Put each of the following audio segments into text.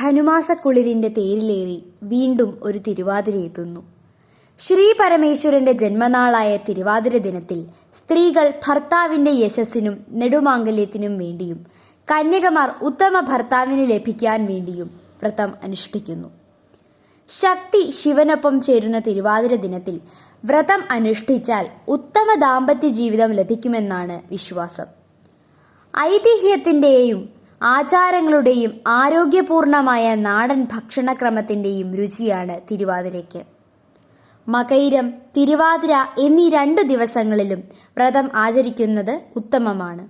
ധനുമാസക്കുളിരിന്റെ തേരിലേറി വീണ്ടും ഒരു തിരുവാതിര എത്തുന്നു. ശ്രീ പരമേശ്വരന്റെ ജന്മനാളായ തിരുവാതിര ദിനത്തിൽ സ്ത്രീകൾ ഭർത്താവിന്റെ യശസ്സിനും നെടുമാംഗല്യത്തിനും വേണ്ടിയും കന്യകമാർ ഉത്തമ ഭർത്താവിന് ലഭിക്കാൻ വേണ്ടിയും വ്രതം അനുഷ്ഠിക്കുന്നു. ശക്തി ശിവനൊപ്പം ചേരുന്ന തിരുവാതിര ദിനത്തിൽ വ്രതം അനുഷ്ഠിച്ചാൽ ഉത്തമ ദാമ്പത്യ ജീവിതം ലഭിക്കുമെന്നാണ് വിശ്വാസം. ഐതിഹ്യത്തിന്റെയും ആചാരങ്ങളുടെയും ആരോഗ്യപൂർണമായ നാടൻ ഭക്ഷണക്രമത്തിന്റെയും രുചിയാണ് തിരുവാതിരയ്ക്ക്. മകൈരം തിരുവാതിര എന്നീ രണ്ടു ദിവസങ്ങളിലും വ്രതം ആചരിക്കുന്നത് ഉത്തമമാണ്.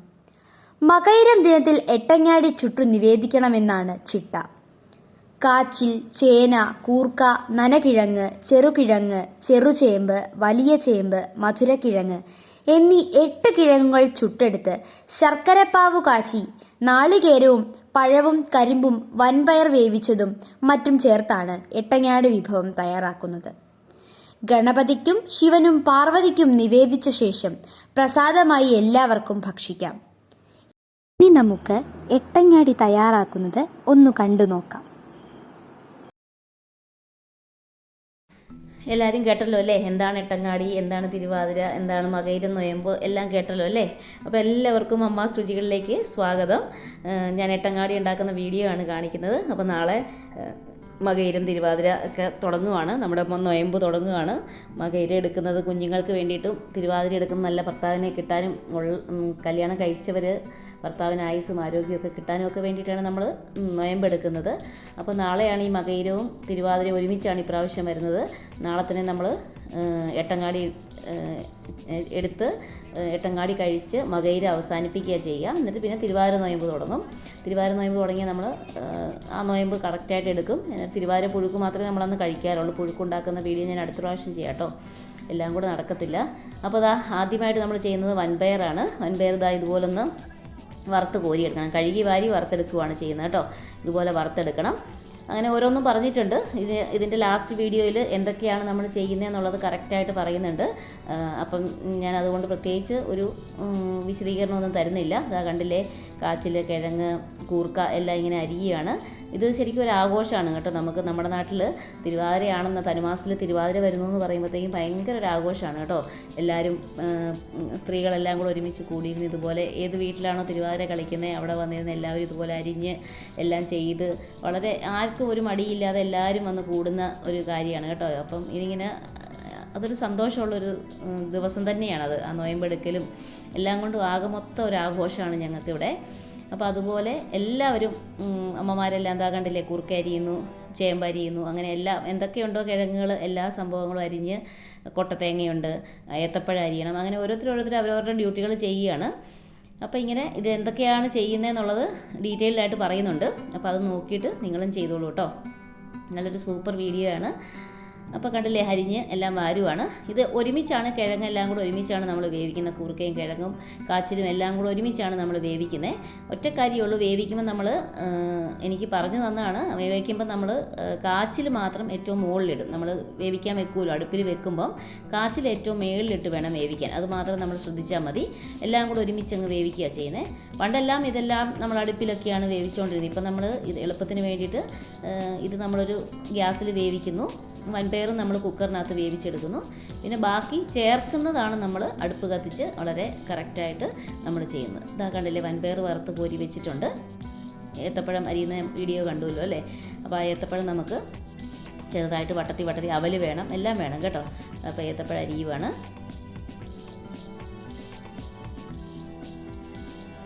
മകൈരം ദിനത്തിൽ എട്ടങ്ങാടി ചുട്ടു നിവേദിക്കണമെന്നാണ് ചിട്ട. കാച്ചിൽ ചേന കൂർക്ക നനകിഴങ്ങ് ചെറുകിഴങ്ങ് ചെറുചേമ്പ് വലിയ ചേമ്പ് മധുരക്കിഴങ്ങ് എന്നീ എട്ട് കിഴങ്ങുകൾ ചുട്ടെടുത്ത് ശർക്കരപ്പാവ് കാച്ചി നാളികേരവും പഴവും കരിമ്പും വൻപയർ വേവിച്ചതും മറ്റും ചേർത്താണ് എട്ടങ്ങാട് വിഭവം തയ്യാറാക്കുന്നത്. ഗണപതിക്കും ശിവനും പാർവതിക്കും നിവേദിച്ച ശേഷം പ്രസാദമായി എല്ലാവർക്കും ഭക്ഷിക്കാം. ഇനി നമുക്ക് എട്ടങ്ങാടി തയ്യാറാക്കുന്നത് ഒന്ന് കണ്ടു നോക്കാം. എല്ലാവരും കേട്ടല്ലോ അല്ലേ? എന്താണ് എട്ടങ്ങാടി? എന്താണ് തിരുവാതിര? എന്താണ് മകയിര നൊയമ്പ്? എല്ലാം കേട്ടല്ലോ അല്ലേ? അപ്പോൾ എല്ലാവർക്കും അമ്മാസ് രുചികളിലേക്ക് സ്വാഗതം. ഞാൻ എട്ടങ്ങാടി ഉണ്ടാക്കുന്ന വീഡിയോ ആണ് കാണിക്കുന്നത്. അപ്പോൾ നാളെ മകയിരം തിരുവാതിര ഒക്കെ തുടങ്ങുവാണ്. നമ്മുടെ ഇപ്പം നൊയമ്പ് തുടങ്ങുകയാണ് മകയിര എടുക്കുന്നത് കുഞ്ഞുങ്ങൾക്ക് വേണ്ടിയിട്ടും തിരുവാതിര എടുക്കുന്ന നല്ല ഭർത്താവിനെ കിട്ടാനും കല്യാണം കഴിച്ചവർ ഭർത്താവിന് ആയുസ്സും ആരോഗ്യമൊക്കെ കിട്ടാനും ഒക്കെ വേണ്ടിയിട്ടാണ് നമ്മൾ നൊയമ്പ് എടുക്കുന്നത്. അപ്പോൾ നാളെയാണ് ഈ മകയിരവും തിരുവാതിര ഒരുമിച്ചാണ് ഇപ്രാവശ്യം വരുന്നത്. നാളെ തന്നെ നമ്മൾ എട്ടങ്ങാടി എടുത്ത് എട്ടങ്ങാടി കഴിച്ച് മകയിര അവസാനിപ്പിക്കുക ചെയ്യുക. എന്നിട്ട് പിന്നെ തിരുവാതിര നോയമ്പ് തുടങ്ങും. തിരുവാതിര നോയമ്പ് തുടങ്ങിയാൽ നമ്മൾ ആ നോയമ്പ് കറക്റ്റായിട്ട് എടുക്കും. തിരുവാതിര പുഴുക്ക് മാത്രമേ നമ്മളന്ന് കഴിക്കാറുള്ളൂ. പുഴുക്കുണ്ടാക്കുന്ന വീഡിയോ ഞാൻ അടുത്ത പ്രാവശ്യം ചെയ്യാം കേട്ടോ. എല്ലാം കൂടെ നടക്കത്തില്ല. അപ്പോൾ അതാ ആദ്യമായിട്ട് നമ്മൾ ചെയ്യുന്നത് വൻപയറാണ് വൻപയർ ഇതാ ഇതുപോലൊന്ന് വറുത്ത് കോരിയെടുക്കണം. കഴുകി വാരി വറുത്തെടുക്കുകയാണ് ചെയ്യുന്നത് കേട്ടോ. ഇതുപോലെ വറുത്തെടുക്കണം. അങ്ങനെ ഓരോന്നും പറഞ്ഞിട്ടുണ്ട്. ഇത് ഇതിന്റെ ലാസ്റ്റ് വീഡിയോയിൽ എന്തൊക്കെയാണ് നമ്മൾ ചെയ്യുന്നതെന്നുള്ളത് കറക്റ്റായിട്ട് പറയുന്നുണ്ട്. അപ്പം ഞാൻ അതുകൊണ്ട് പ്രത്യേകിച്ച് ഒരു വിശദീകരണമൊന്നും തരുന്നില്ല. അതാ കണ്ടില്ലേ? കാച്ചിൽ കിഴങ്ങ് കൂർക്ക എല്ലാം ഇങ്ങനെ അരിയുകയാണ്. ഇത് ശരിക്കും ഒരു ആഘോഷമാണ് കേട്ടോ. നമുക്ക് നമ്മുടെ നാട്ടിൽ തിരുവാതിരയാണെന്ന തനുമാസത്തിൽ തിരുവാതിര വരുന്നു എന്ന് പറയുമ്പോഴത്തേക്കും ഭയങ്കര ഒരു ആഘോഷമാണ് കേട്ടോ. എല്ലാവരും സ്ത്രീകളെല്ലാം കൂടെ ഒരുമിച്ച് കൂടിയിരുന്ന് ഇതുപോലെ ഏത് വീട്ടിലാണോ തിരുവാതിര കളിക്കുന്നത് അവിടെ വന്നിരുന്ന് എല്ലാവരും ഇതുപോലെ അരിഞ്ഞ് എല്ലാം ചെയ്ത് വളരെ ആർക്കും ഒരു മടിയില്ലാതെ എല്ലാവരും വന്ന് കൂടുന്ന ഒരു കാര്യമാണ് കേട്ടോ. അപ്പം ഇതിങ്ങനെ അതൊരു സന്തോഷമുള്ളൊരു ദിവസം തന്നെയാണത്. ആ നോയമ്പെടുക്കലും എല്ലാം കൊണ്ടും ആകെ മൊത്തം ഒരു ആഘോഷമാണ് ഞങ്ങൾക്കിവിടെ. അപ്പോൾ അതുപോലെ എല്ലാവരും അമ്മമാരെല്ലാം എന്താ കണ്ടില്ലേ കുറുക്ക അരിയുന്നു ചേമ്പ് അരിയുന്നു അങ്ങനെ എല്ലാം എന്തൊക്കെയുണ്ടോ കിഴങ്ങുകൾ എല്ലാ സംഭവങ്ങളും അരിഞ്ഞ് കൊട്ടത്തേങ്ങയുണ്ട് ഏത്തപ്പഴം അരിയണം അങ്ങനെ ഓരോരുത്തർ ഓരോരുത്തർ അവരവരുടെ ഡ്യൂട്ടികൾ ചെയ്യുകയാണ്. അപ്പോൾ ഇങ്ങനെ ഇത് എന്തൊക്കെയാണ് ചെയ്യുന്നതെന്നുള്ളത് ഡീറ്റെയിൽഡ് ആയിട്ട് പറയുന്നുണ്ട്. അപ്പോൾ അത് നോക്കിയിട്ട് നിങ്ങളും ചെയ്തോളൂ കേട്ടോ നല്ലൊരു സൂപ്പർ വീഡിയോ ആണ്. അപ്പോൾ കണ്ടില്ലേ ഹരിഞ്ഞ് എല്ലാം വാരുവാണ്. ഇത് ഒരുമിച്ചാണ് കിഴങ്ങെല്ലാം കൂടെ ഒരുമിച്ചാണ് നമ്മൾ വേവിക്കുന്നത്. കൂർക്കയും കിഴങ്ങും കാച്ചിലും എല്ലാം കൂടെ ഒരുമിച്ചാണ് നമ്മൾ വേവിക്കുന്നത്. ഒറ്റക്കാരിയുള്ളൂ വേവിക്കുമ്പോൾ നമ്മൾ എനിക്ക് പറഞ്ഞു തന്നാണ് വേവിക്കുമ്പോൾ നമ്മൾ കാച്ചിൽ മാത്രം ഏറ്റവും മുകളിലിടും. നമ്മൾ വേവിക്കാൻ വെക്കുമല്ലോ അടുപ്പിൽ വെക്കുമ്പം കാച്ചിൽ ഏറ്റവും മേളിലിട്ട് വേണം വേവിക്കാൻ. അത് മാത്രം നമ്മൾ ശ്രദ്ധിച്ചാൽ മതി. എല്ലാം കൂടെ ഒരുമിച്ച് അങ്ങ് വേവിക്കുക ചെയ്യുന്നത്. പണ്ടെല്ലാം ഇതെല്ലാം നമ്മൾ അടുപ്പിലൊക്കെയാണ് വേവിച്ചുകൊണ്ടിരുന്നത്. ഇപ്പം നമ്മൾ ഇത് എളുപ്പത്തിന് വേണ്ടിയിട്ട് ഇത് നമ്മളൊരു ഗ്യാസിൽ വേവിക്കുന്നു. വൻപയറും നമ്മൾ കുക്കറിനകത്ത് വേവിച്ചെടുക്കുന്നു. പിന്നെ ബാക്കി ചേർക്കുന്നതാണ് നമ്മൾ അടുപ്പ് കത്തിച്ച് വളരെ കറക്റ്റായിട്ട് നമ്മൾ ചെയ്യുന്നത്. ഇതാ കണ്ടില്ലേ വൻപയർ വറുത്ത് കോരി വെച്ചിട്ടുണ്ട്. ഏത്തപ്പഴം അരിയുന്ന വീഡിയോ കണ്ടുവല്ലോ അല്ലേ? അപ്പോൾ ആ ഏത്തപ്പഴം നമുക്ക് ചെറുതായിട്ട് വട്ടത്തി വട്ടത്തി അവൽ വേണം എല്ലാം വേണം കേട്ടോ. അപ്പോൾ ഏത്തപ്പഴം അരിയുവാണ്.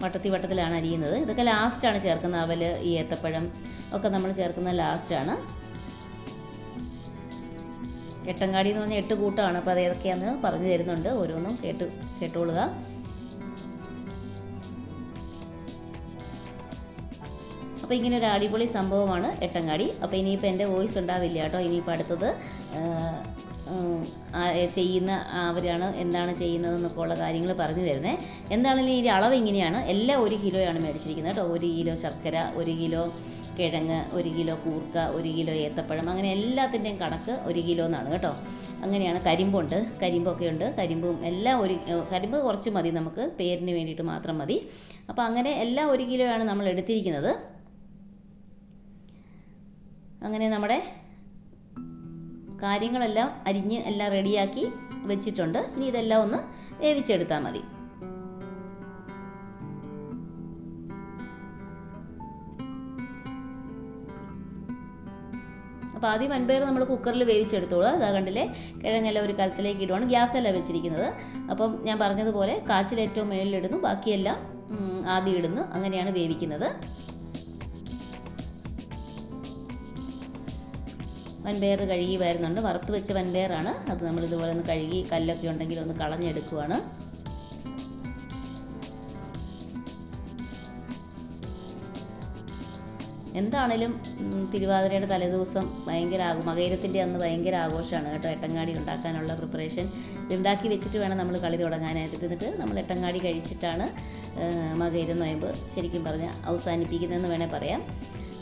വട്ടത്തി വട്ടത്തിലാണ് അരിയുന്നത്. ഇതൊക്കെ ലാസ്റ്റാണ് ചേർക്കുന്നത് അവൽ ഈ ഏത്തപ്പഴം ഒക്കെ നമ്മൾ ചേർക്കുന്നത് ലാസ്റ്റാണ് എട്ടങ്കാടി എന്ന് പറഞ്ഞാൽ എട്ട് കൂട്ടമാണ് അപ്പോൾ അത് ഏതൊക്കെയാണെന്ന് പറഞ്ഞു തരുന്നുണ്ട്. ഓരോന്നും കേട്ട് കേട്ടോളുക. അപ്പോൾ ഇങ്ങനെ ഒരു അടിപൊളി സംഭവമാണ് എട്ടങ്ങാടി. അപ്പോൾ ഇനിയിപ്പോൾ എന്റെ വോയിസ് ഉണ്ടാവില്ല കേട്ടോ. ഇനിയിപ്പോൾ അടുത്തത് ചെയ്യുന്ന അവരാണ് എന്താണ് ചെയ്യുന്നതെന്നൊക്കെ ഉള്ള കാര്യങ്ങൾ പറഞ്ഞു തരുന്നത് എന്താണെങ്കിലും ഈ അളവ് ഇങ്ങനെയാണ്. എല്ലാം ഒരു കിലോയാണ് മേടിച്ചിരിക്കുന്നത് കേട്ടോ. ഒരു കിലോ ശർക്കര ഒരു കിലോ കിഴങ്ങ് ഒരു കിലോ കൂർക്ക ഒരു കിലോ ഏത്തപ്പഴം അങ്ങനെ എല്ലാത്തിന്റെയും കണക്ക് ഒരു കിലോ എന്നാണ് കേട്ടോ. അങ്ങനെയാണ്. കരിമ്പുണ്ട്. കരിമ്പൊക്കെ ഉണ്ട്. കരിമ്പും എല്ലാം ഒരു കരിമ്പ് കുറച്ച് മതി നമുക്ക്. പേരിന് വേണ്ടിയിട്ട് മാത്രം മതി. അപ്പോൾ അങ്ങനെ എല്ലാം ഒരു കിലോയാണ് നമ്മൾ എടുത്തിരിക്കുന്നത്. അങ്ങനെ നമ്മുടെ കാര്യങ്ങളെല്ലാം അരിഞ്ഞ് എല്ലാം റെഡിയാക്കി വെച്ചിട്ടുണ്ട്. ഇനി ഇതെല്ലാം ഒന്ന് വേവിച്ചെടുത്താൽ മതി. അപ്പോൾ ആദ്യം വൻപയർ നമ്മൾ കുക്കറിൽ വേവിച്ചെടുത്തോളൂ. അതാ കണ്ടില്ലേ? കിഴങ്ങെല്ലാം ഒരു കലത്തിലേക്ക് ഇടുവാണ്. ഗ്യാസല്ല വെച്ചിരിക്കുന്നത്. അപ്പം ഞാൻ പറഞ്ഞതുപോലെ കാച്ചിൽ ഏറ്റവും മുകളിലിടുന്നു ബാക്കിയെല്ലാം ആദ്യം ഇടുന്നു. അങ്ങനെയാണ് വേവിക്കുന്നത്. വൻപയർ കഴുകി വരുന്നുണ്ട്. വറുത്ത് വെച്ച വൻപയറാണ്. അത് നമ്മൾ ഇതുപോലെ ഒന്ന് കഴുകി കല്ലൊക്കെ ഉണ്ടെങ്കിൽ ഒന്ന് കളഞ്ഞെടുക്കുവാണ്. എന്താണേലും തിരുവാതിരയുടെ തലേദിവസം ഭയങ്കര ആഘോ മകയിരത്തിന്റെ അന്ന് ഭയങ്കര ആഘോഷമാണ് കേട്ടോ. എട്ടങ്ങാടി ഉണ്ടാക്കാനുള്ള പ്രിപ്പറേഷൻ ഉണ്ടാക്കി വെച്ചിട്ട് വേണം നമ്മൾ കളി തുടങ്ങാനായിട്ട്. എന്നിട്ട് നമ്മൾ എട്ടങ്ങാടി കഴിച്ചിട്ടാണ് മകയിരം നോയമ്പ് ശരിക്കും പറഞ്ഞാൽ അവസാനിപ്പിക്കുന്നതെന്ന് വേണേൽ പറയാം.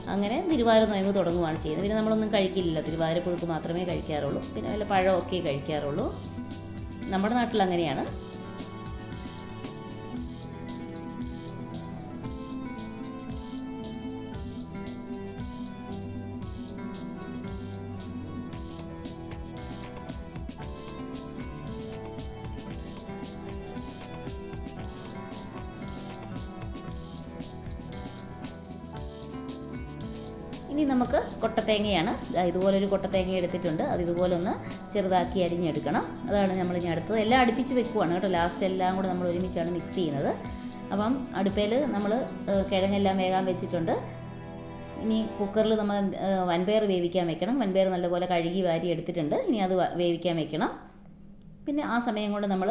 അങ്ങനെ തിരുവാതിര നോയമ്പ് തുടങ്ങുകയാണ് ചെയ്യുന്നത്. പിന്നെ നമ്മളൊന്നും കഴിക്കില്ലല്ലോ. തിരുവാതിര പുഴുക്ക് മാത്രമേ കഴിക്കാറുള്ളൂ. പിന്നെ വല്ല പഴമൊക്കെ കഴിക്കാറുള്ളൂ. നമ്മുടെ നാട്ടിൽ അങ്ങനെയാണ് ഇനി നമുക്ക് കൊട്ടത്തേങ്ങയാണ്. ഇതുപോലൊരു കൊട്ടത്തേങ്ങ എടുത്തിട്ടുണ്ട്. അത് ഇതുപോലെ ഒന്ന് ചെറുതാക്കി അരിഞ്ഞെടുക്കണം. അതാണ് നമ്മൾ ഇനി അടുത്തത്. എല്ലാം അടുപ്പിച്ച് വെക്കുവാണ് കേട്ടോ. ലാസ്റ്റ് എല്ലാം കൂടെ നമ്മൾ ഒരുമിച്ചാണ് മിക്സ് ചെയ്യുന്നത്. അപ്പം അടുപ്പയിൽ നമ്മൾ കിഴങ്ങെല്ലാം വേകാൻ വെച്ചിട്ടുണ്ട്. ഇനി കുക്കറിൽ നമ്മൾ വൻപയർ വേവിക്കാൻ വെക്കണം. വൻപയർ നല്ലപോലെ കഴുകി വാരി എടുത്തിട്ടുണ്ട്. ഇനി അത് വേവിക്കാൻ വെക്കണം. പിന്നെ ആ സമയം കൊണ്ട് നമ്മൾ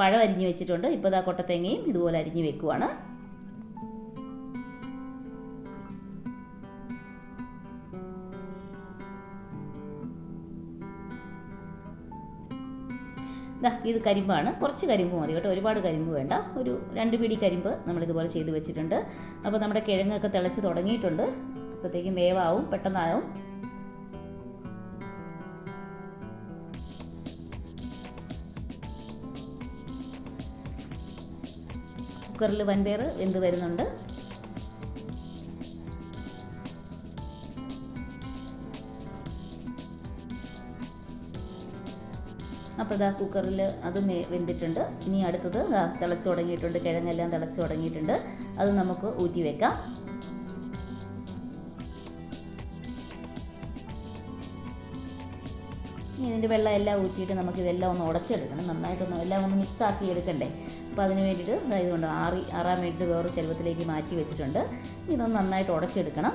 പഴം അരിഞ്ഞ് വെച്ചിട്ടുണ്ട്. ഇപ്പോൾ ഇതാ കൊട്ടത്തേങ്ങയും ഇതുപോലെ അരിഞ്ഞ് വെക്കുവാണ്. ദാ ഇത് കരിമ്പാണ്. കുറച്ച് കരിമ്പ് മതി കേട്ടോ. ഒരുപാട് കരിമ്പ് വേണ്ട. ഒരു രണ്ട് പിടി കരിമ്പ് നമ്മൾ ഇതുപോലെ ചെയ്ത് വെച്ചിട്ടുണ്ട്. അപ്പോൾ നമ്മുടെ കിഴങ്ങൊക്കെ തിളച്ച് തുടങ്ങിയിട്ടുണ്ട്. അപ്പോഴത്തേക്കും വേവാവും പെട്ടെന്നാവും. കുക്കറിൽ വൻപയർ വെന്ത് വരുന്നുണ്ട്. അപ്പോൾ ഇതാ കുക്കറിൽ അത് വെന്തിട്ടുണ്ട്. ഇനി അടുത്തത് തിളച്ചു തുടങ്ങിയിട്ടുണ്ട്. കിഴങ്ങെല്ലാം തിളച്ചു തുടങ്ങിയിട്ടുണ്ട്. അത് നമുക്ക് ഊറ്റി വെക്കാം. ഇതിന്റെ വെള്ളം എല്ലാം ഊറ്റിയിട്ട് നമുക്ക് ഇതെല്ലാം ഒന്ന് ഉടച്ചെടുക്കണം. നന്നായിട്ടൊന്ന് എല്ലാം ഒന്ന് മിക്സ് ആക്കി എടുക്കണ്ടേ. അപ്പോൾ അതിന് വേണ്ടിയിട്ട് ഇതായതുകൊണ്ട് ആറി ആറാൻ വേണ്ടിയിട്ട് വേറെ ചെരുവത്തിലേക്ക് മാറ്റി വെച്ചിട്ടുണ്ട്. ഇതൊന്ന് നന്നായിട്ട് ഉടച്ചെടുക്കണം.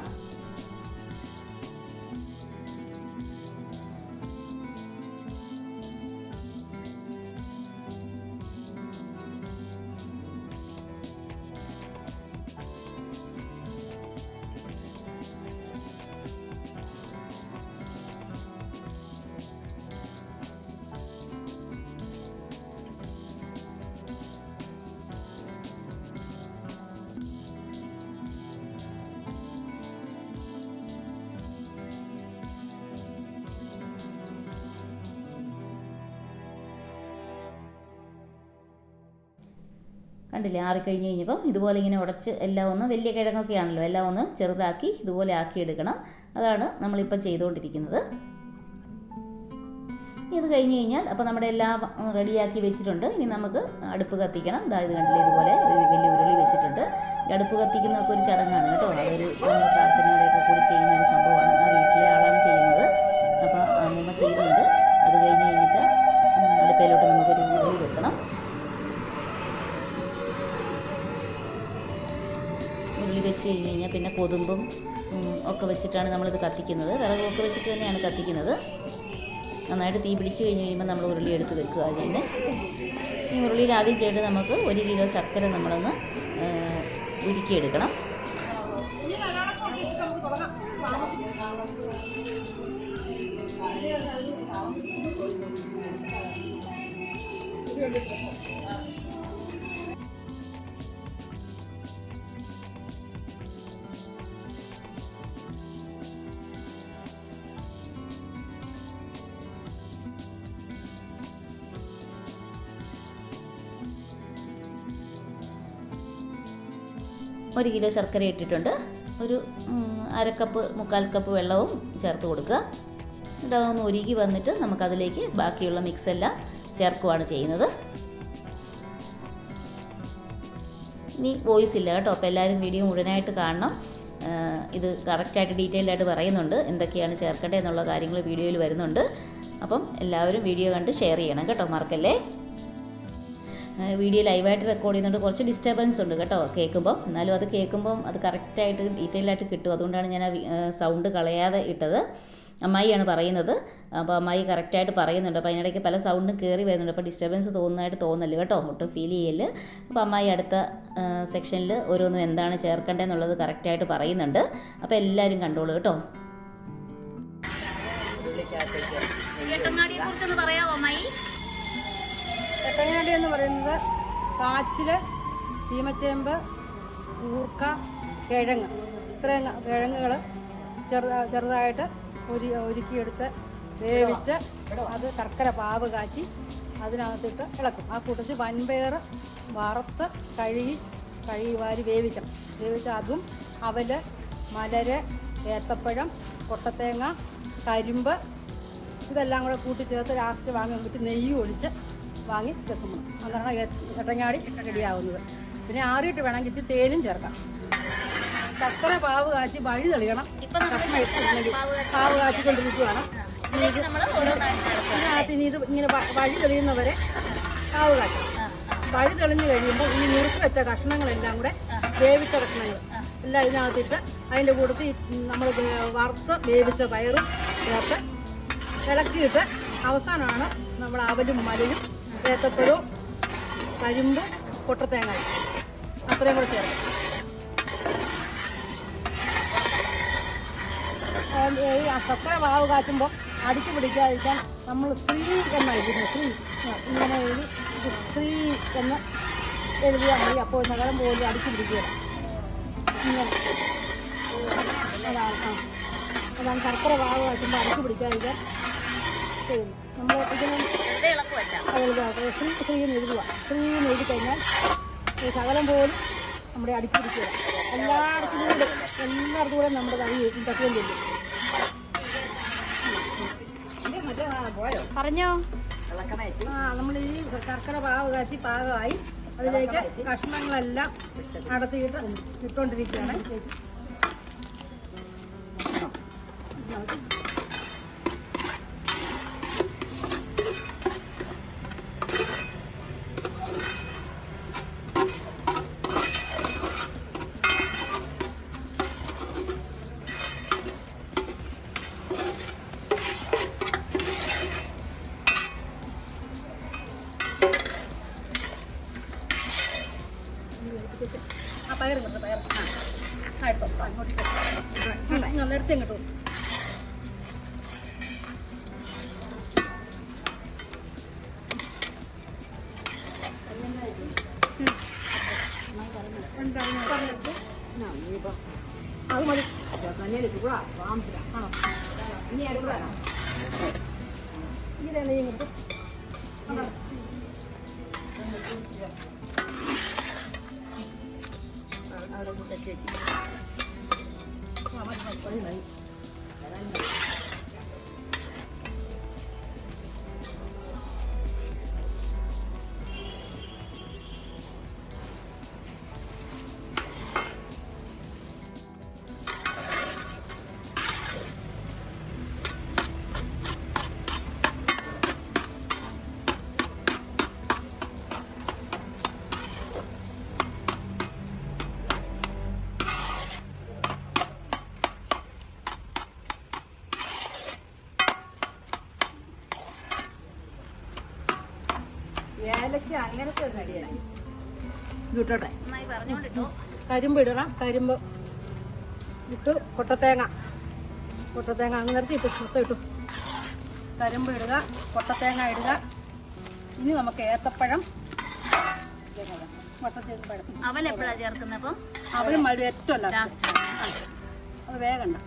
കണ്ടില്ലേ? ആറിക്കഴിഞ്ഞ് കഴിഞ്ഞപ്പം ഇതുപോലെ ഇങ്ങനെ ഉടച്ച് എല്ലാം ഒന്ന് വലിയ കിഴങ്ങൊക്കെ ആണല്ലോ എല്ലാം ഒന്ന് ചെറുതാക്കി ഇതുപോലെ ആക്കിയെടുക്കണം. അതാണ് നമ്മളിപ്പോൾ ചെയ്തുകൊണ്ടിരിക്കുന്നത്. ഇത് കഴിഞ്ഞ് കഴിഞ്ഞാൽ അപ്പോൾ നമ്മുടെ എല്ലാം റെഡിയാക്കി വെച്ചിട്ടുണ്ട്. ഇനി നമുക്ക് അടുപ്പ് കത്തിക്കണം. ഇതാ ഇത് കണ്ടില്ലേ? ഇതുപോലെ ഒരു വലിയ ഉരുളി വെച്ചിട്ടുണ്ട്. അടുപ്പ് കത്തിക്കുന്നതൊക്കെ ഒരു ചടങ്ങാണ് കേട്ടോ. അതൊരു പ്രാർത്ഥനയോടെയൊക്കെ കൂടി ചെയ്യുന്ന ഒരു സംഭവമാണ്. വെച്ച് കഴിഞ്ഞ് കഴിഞ്ഞാൽ പിന്നെ കൊതുമ്പും ഒക്കെ വെച്ചിട്ടാണ് നമ്മളിത് കത്തിക്കുന്നത്. വിറകൊക്കെ വെച്ചിട്ട് തന്നെയാണ് കത്തിക്കുന്നത്. നന്നായിട്ട് തീ പിടിച്ച് കഴിഞ്ഞ് കഴിയുമ്പോൾ നമ്മൾ ഉരുളി എടുത്ത് വെക്കുക അതിന്റെ ഈ ഉരുളിയിൽ ആദ്യം ചെയ്ത് നമുക്ക് ഒരു കിലോ ശർക്കര നമ്മളൊന്ന് ഉരുക്കിയെടുക്കണം Thank ഉരുക്കിയെടുക്കണം. ഒരു കിലോ ശർക്കര ഇട്ടിട്ടുണ്ട്. ഒരു അരക്കപ്പ് മുക്കാൽ കപ്പ് വെള്ളവും ചേർത്ത് കൊടുക്കുക. ഇതൊന്ന് ഒരുക്കി വന്നിട്ട് നമുക്കതിലേക്ക് ബാക്കിയുള്ള മിക്സ് എല്ലാം ചേർക്കുവാണ് ചെയ്യുന്നത്. ഇനി വോയിസ് ഇല്ല കേട്ടോ. അപ്പോൾ എല്ലാവരും വീഡിയോ മുഴുവനായിട്ട് കാണണം. ഇത് കറക്റ്റായിട്ട് ഡീറ്റെയിൽ ആയിട്ട് പറയുന്നുണ്ട്. എന്തൊക്കെയാണ് ചേർക്കേണ്ടത് എന്നുള്ള കാര്യങ്ങൾ വീഡിയോയിൽ വരുന്നുണ്ട്. അപ്പം എല്ലാവരും വീഡിയോ കണ്ട് ഷെയർ ചെയ്യണം കേട്ടോ. മറക്കല്ലേ? വീഡിയോ ലൈവായിട്ട് റെക്കോർഡ് ചെയ്യുന്നുണ്ട്. കുറച്ച് ഡിസ്റ്റർബൻസ് ഉണ്ട് കേട്ടോ കേൾക്കുമ്പം. എന്നാലും അത് കേൾക്കുമ്പം അത് കറക്റ്റായിട്ട് ഡീറ്റെയിൽ ആയിട്ട് കിട്ടും. അതുകൊണ്ടാണ് ഞാൻ ആ സൗണ്ട് കളയാതെ ഇട്ടത്. അമ്മായിയാണ് പറയുന്നത്. അപ്പോൾ അമ്മായി കറക്റ്റായിട്ട് പറയുന്നുണ്ട്. അപ്പോൾ അതിനിടയ്ക്ക് പല സൗണ്ടും കയറി വരുന്നുണ്ട്. അപ്പോൾ ഡിസ്റ്റർബൻസ് തോന്നുന്നതായിട്ട് തോന്നൽ കേട്ടോ. ഒട്ടും ഫീൽ ചെയ്യൽ. അപ്പോൾ അമ്മായി അടുത്ത സെക്ഷനിൽ ഓരോന്നും എന്താണ് ചേർക്കേണ്ടതെന്നുള്ളത് കറക്റ്റായിട്ട് പറയുന്നുണ്ട്. അപ്പോൾ എല്ലാവരും കണ്ടോളൂ കേട്ടോ. കുറിച്ചൊന്ന് പറയാമോ അമ്മായി? എട്ടങ്ങാടി എന്ന് പറയുന്നത് കാച്ചിൽ ചീമച്ചേമ്പ് കൂർക്ക കിഴങ്ങ്. ഇത്രയും കിഴങ്ങുകൾ ചെറുതാ ചെറുതായിട്ട് ഉരി ഒരുക്കിയെടുത്ത് വേവിച്ച് അത് ശർക്കര പാവ് കാച്ചി അതിനകത്തിട്ട് ഇളക്കും. ആ കൂട്ടത്തിൽ വൻപയർ വറുത്ത് കഴുകി കഴുകി വാരി വേവിക്കണം. വേവിച്ച് അതും അവൽ മലര് ഏത്തപ്പഴം കൊട്ടത്തേങ്ങ കരിമ്പ് ഇതെല്ലാം കൂടെ കൂട്ടി ചേർത്ത് ലാസ്റ്റ് വാങ്ങി വെച്ച് നെയ്യ് ഒഴിച്ച് വാങ്ങി വെക്കുമ്പോൾ അതാണ് എട്ടങ്ങാടി റെഡിയാവുന്നത്. പിന്നെ ആറിയിട്ട് വേണമെങ്കിൽ ഇച്ചിരി തേനും ചേർക്കാം. ചക്കര പാവ് കാച്ചി വഴി തെളിയണം. പാവ് കാച്ചിക്കൊണ്ടിരിക്കുകയാണ് ഇതിനകത്ത് ഇനി ഇത് ഇങ്ങനെ വഴി തെളിയുന്നവരെ പാവ് കാച്ചണം വഴി തെളിഞ്ഞു കഴിയുമ്പോൾ ഈ മുറുക്ക് വെച്ച കഷ്ണങ്ങളെല്ലാം കൂടെ വേവിച്ച കഷ്ണങ്ങൾ. എല്ലാം ഇതിനകത്തിട്ട് അതിന്റെ കൂട്ടത്തിൽ നമ്മൾ വറുത്ത് വേവിച്ച പയറും ചേർത്ത് ഇളക്കിയിട്ട് അവസാനമാണ് നമ്മൾ അവലും മലയും ഏത്തപ്പഴവും കരിമ്പ് പൊട്ടത്തേങ്ങ. അത്രയും കൂടെ ചേർക്കും. ഈ വാവ് കാച്ചുമ്പോൾ അടിച്ചു പിടിക്കാതിരിക്കാൻ നമ്മൾ ശ്രീ എന്ന് ശ്രീ ആ, ഇങ്ങനെ എഴുതി സ്ത്രീ എന്ന് എഴുതിയാൽ മതി. അപ്പോൾ നഗരം പോലും അടിച്ചു പിടിക്കുക. ഇങ്ങനെ. അതാണ് ആ. അതാണ് ശർക്കര വാവ് കാച്ചുമ്പോൾ അടിച്ചു പിടിക്കാതിരിക്കാൻ ചെയ്യുന്നു നമ്മൾ ഇതിന് എഴുതുക ശ്രീ ശ്രീ എന്ന് എഴുതുക ശ്രീ എന്ന് എഴുതി കഴിഞ്ഞാൽ ഈ ശകലം പോലും നമ്മുടെ അടിച്ചു പിടിക്കുക എല്ലായിടത്തും കൂടെ എല്ലായിടത്തും കൂടെ നമ്മുടെ കൈ തട്ടുകയും ചെയ്യും പറഞ്ഞോ? ആ നമ്മൾ ഈ ശർക്കര പാവ് കാച്ചി പാകമായി അതിലേക്ക് കഷ്ണങ്ങളെല്ലാം അടത്തിയിട്ട് ഇട്ടുകൊണ്ടിരിക്കുകയാണ് ആ 你也出了。你来了。以不二二楼在这几爸爸你快关来 ഇതിട്ടോട്ടെ കരിമ്പ് ഇടണം. കരിമ്പ് ഇട്ടു. പൊട്ടത്തേങ്ങ. കൊട്ടത്തേങ്ങ അന്നേരത്തെ ഇട്ടു. മൊത്തം ഇട്ടു. കരിമ്പ് ഇടുക. പൊട്ടത്തേങ്ങ ഇടുക. ഇനി നമുക്ക് ഏത്തപ്പഴം. അവൻ എപ്പോഴാ ചേർക്കുന്നത് അപ്പം? അവരും മഴ ഏറ്റവും ലാസ്റ്റ്. അത് വേഗണ്ട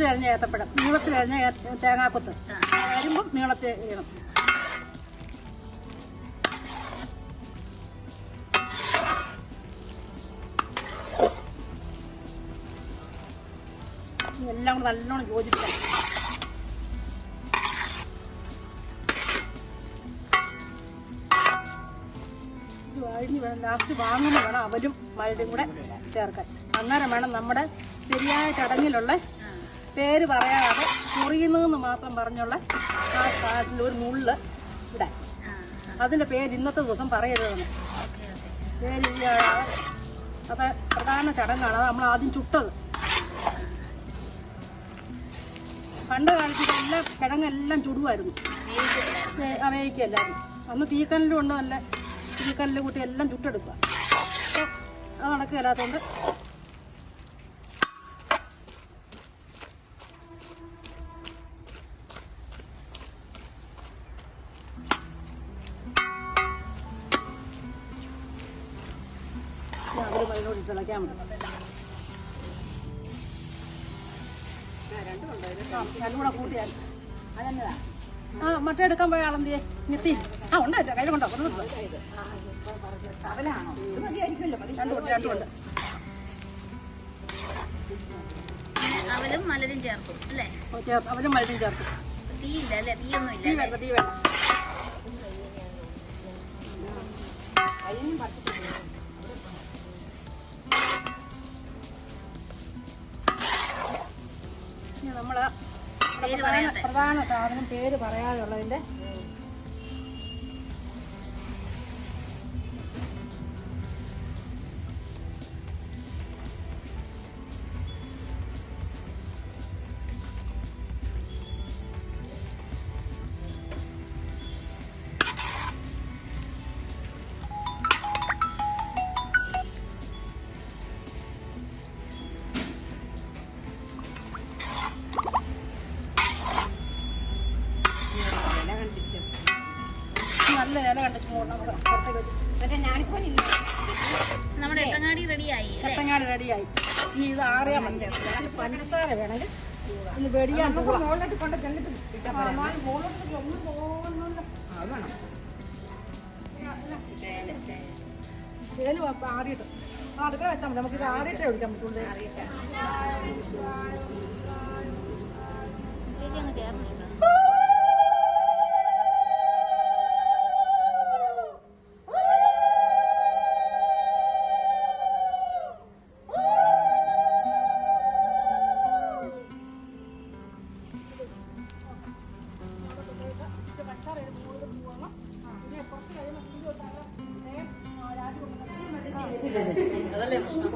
വട്ടത്തിൽ അരിഞ്ഞ ഏത്തപ്പഴം. നീളത്തിൽ അരിഞ്ഞ തേങ്ങാക്കൊത്ത്. അരിമ്പും നീളത്തിൽ ചെയ്യണം എല്ലാം കൂടെ നല്ലോണം യോജിപ്പിക്കണം. ഇത് കഴിഞ്ഞ് വേണം. ലാസ്റ്റ് വാങ്ങുമ്പോൾ വേണം അവരും മരടും കൂടെ ചേർക്കാൻ. അന്നേരം വേണം നമ്മുടെ ശരിയായ ചടങ്ങിലുള്ള പേര് പറയാതെ മുറിയുന്നതെന്ന് മാത്രം പറഞ്ഞുള്ള ആ കാട്ടിൽ ഒരു നുള്ള് ഇടാൻ അതിന്റെ പേര് ഇന്നത്തെ ദിവസം പറയരുതെന്ന്. പേര് അത് പ്രധാന ചടങ്ങാണ്. അത് നമ്മൾ ആദ്യം ചുട്ടത്. പണ്ട് കാലത്ത് എല്ലാ കിഴങ്ങെല്ലാം ചുടുമായിരുന്നു വേവിക്കല്ലായിരുന്നു. അന്ന് തീക്കനലും ഉണ്ട് നല്ല തീക്കനൽ കൂട്ടി എല്ലാം ചുട്ടെടുക്കുക. അത് നടക്കുകയല്ലാത്തതുകൊണ്ട് തിളയ്ക്കാൻ മതി ആ, രണ്ടും കൂടെ കൂട്ടിയാൽ ആ മട്ട എടുക്കാൻ പോയ ആളെന്തിയെ? നിത്തി ആ ഉണ്ടായിട്ട്? കയ്യിൽ കൊണ്ടോ? കൊണ്ടു അവലാണോ ഇത് മതിയായിരിക്കുമല്ലോ. മതി രണ്ടും ഉണ്ട് രണ്ടും ഉണ്ട്. അവലും മലരും ചേർക്കും അല്ലേ? ചേർത്ത്. അവരും മരുന്നും ചേർത്ത്. തീയില്ല അല്ലേ? തീയൊന്നും തീ വേണ്ട തീ വേണ്ട ഇനി നമ്മൾ പ്രധാന പ്രധാന സാധനം പേര് പറയാതെ റെഡിയായി ഇനി ഇത് ആറിയാൽ മതി. പഞ്ചസാര വേണമെങ്കിൽ ഇനി വെടിയാൻ മുകളിലോട്ട് കൊണ്ട് ചെന്നിട്ട് ആറിയിട്ട്. അടുക്കള വെച്ചാൽ മതി. ഇത് ആറിയിട്ടേ ഒഴിക്കാൻ പറ്റുള്ളൂ. ചേച്ചി അങ്ങ്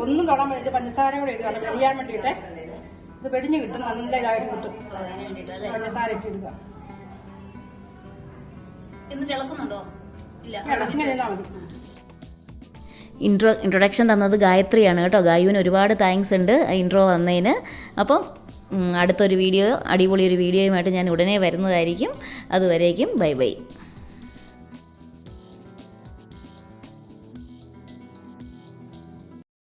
ഒന്നും തൊടാൻ പറ്റില്ല. പഞ്ചസാര കൂടെ ഇടുക. വെടിയാൻ വേണ്ടിയിട്ടേ. ഇത് വെടിഞ്ഞ് കിട്ടും. നല്ല ഇതായിട്ട് കിട്ടും. പഞ്ചസാര ഇട്ട് ഇടുക. എന്നിട്ട് ഇളക്കുന്നുണ്ടോ ഇല്ല. ഇരുന്നാൽ മതി. ഇൻട്രോ ഇൻട്രൊഡക്ഷൻ തന്നത് ഗായത്രിയാണ് കേട്ടോ. ഗായുവിന് ഒരുപാട് താങ്ക്സ് ഉണ്ട് ഇൻട്രോ വന്നതിന്. അപ്പം അടുത്തൊരു വീഡിയോ അടിപൊളി ഒരു വീഡിയോയുമായിട്ട് ഞാൻ ഉടനെ വരുന്നതായിരിക്കും. അതുവരേക്കും ബൈ ബൈ.